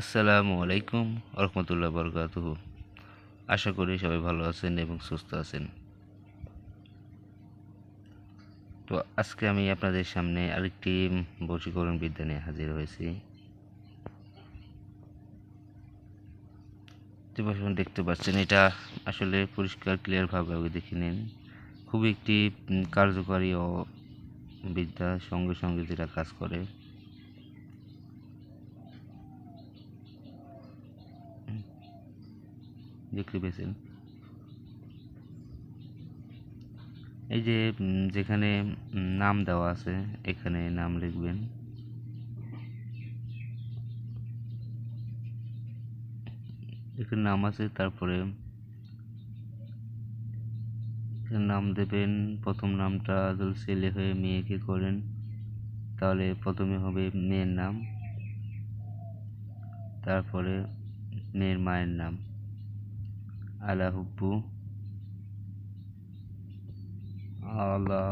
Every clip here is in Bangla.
আসসালামু আলাইকুম রহমতুল্লাহ বরকাতুহ। আশা করি সবাই ভালো আছেন এবং সুস্থ আছেন। তো আজকে আমি আপনাদের সামনে আরেকটি বশীকরণ বিদ্যা নিয়ে হাজির হয়েছি। দেখতে পাচ্ছেন, এটা আসলে পরিষ্কার ক্লিয়ারভাবে দেখে নিন। খুবই একটি কার্যকরী ও বিদ্যা সঙ্গে সঙ্গে যেটা কাজ করে। দেখতে পেয়েছেন। এই যে যেখানে নাম দেওয়া আছে, এখানে নাম লিখবেন। এখানে নাম আছে, তারপরে নাম দেবেন, প্রথম নামটা যদি ছেলে হয়ে মেয়েকে করেন, তাহলে প্রথমে হবে মেয়ের নাম, তারপরে মেয়ের মায়ের নাম। আলা হুব্বু আলা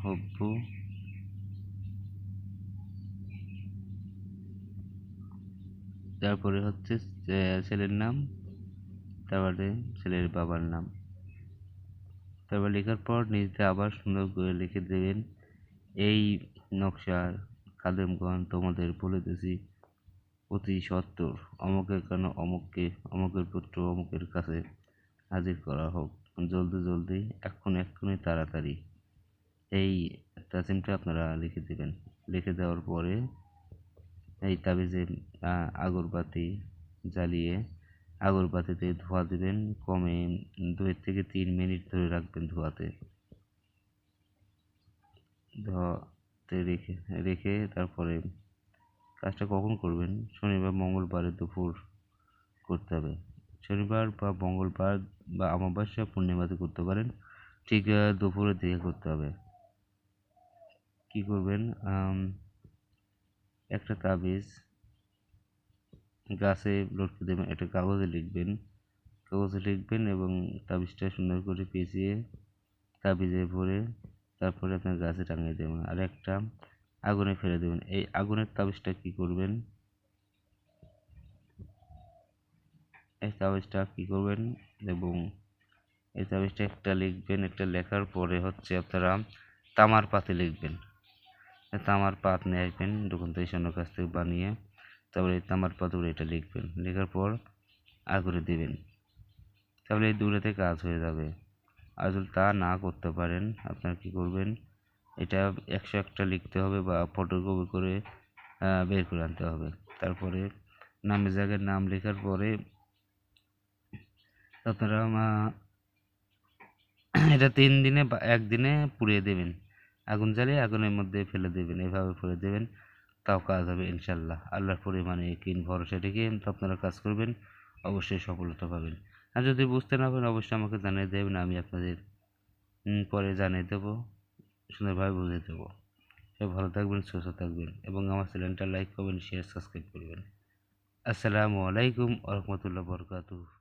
হুব্বু তারপরে হচ্ছে ছেলের নাম, তারপরে ছেলের বাবার নাম। তারপর লেখার পর নিজে আবার সুন্দর করে লিখে দেবেন, এই নকশার খাদেমগণ তোমাদের বলিতেছি অতি সত্তর। অমুকের কেন অমুককে, অমুকের পুত্র অমুকের কাছে হাজির করা হোক। জলদি জলদি, এক্ষুনি এক্ষুনি, তাড়াতাড়ি। এই তাসিমটা আপনারা লিখে দেবেন। লিখে দেওয়ার পরে এই তাবিজে আগরবাতি জ্বালিয়ে আগরবাতিতে ধোয়া দেবেন। কমে দুই থেকে তিন মিনিট ধরে রাখবেন ধোয়াতে। ধোয়াতে রেখে রেখে তারপরে কাজটা কখন করবেন? শনিবার, মঙ্গলবারে দুপুর করতে হবে। শনিবার বা মঙ্গলবার বা অমাবস্যা পূর্ণিমাতে করতে পারেন। ঠিক দুপুরের দিকে করতে হবে। কি করবেন? একটা তাবিজ গাছে লটকে দেবেন, একটা কাগজে লিখবেন। কাগজে লিখবেন এবং তাবিজটা সুন্দর করে পেঁচিয়ে তাবিজে ভরে তারপরে আপনার গাছে টাঙিয়ে দেবেন। আর একটা আগুনে ফেলে দেবেন। এই আগুনের তাবিজটা কি করবেন? এই তাবিজটা কি করবেন? এবং এই তাবিজটা একটা লিখবেন, একটা লেখার পরে হচ্ছে আপনারা তামার পাতে লিখবেন। তামার পাত নিয়ে আসবেন, দোকান থেকে স্বর্ণ কাছ থেকে বানিয়ে তারপরে এই তামার উপরে এটা লিখবেন। লেখার পর আগুনে দেবেন। তাহলে এই দূরেতে কাজ হয়ে যাবে। আর তা না করতে পারেন, আপনার কি করবেন? এটা একশো একটা লিখতে হবে বা ফটোকপি করে বের করে আনতে হবে। তারপরে নামের জায়গায় নাম লেখার পরে আপনারা এটা তিন দিনে বা একদিনে পুড়িয়ে দেবেন। আগুন জ্বালিয়ে আগুনের মধ্যে ফেলে দেবেন। এভাবে ফেলে দেবেন, তাও কাজ হবে ইনশাল্লাহ আল্লাহর পরিমাণে কিন ভরসা রেখে তো আপনারা কাজ করবেন, অবশ্যই সফলতা পাবেন। আর যদি বুঝতে না পারেন, অবশ্যই আমাকে জানিয়ে দেবেন, আমি আপনাদের পরে জানিয়ে দেবো। সুন্দরভাবে বুঝিয়ে দেবো। সব ভালো থাকবেন, সুস্থ থাকবেন এবং আমার চ্যানেলটা লাইক করবেন শেয়ার সাবস্ক্রাইব করবেন। আসসালামু আলাইকুম রহমতুল্লাহ বরকাতুহ।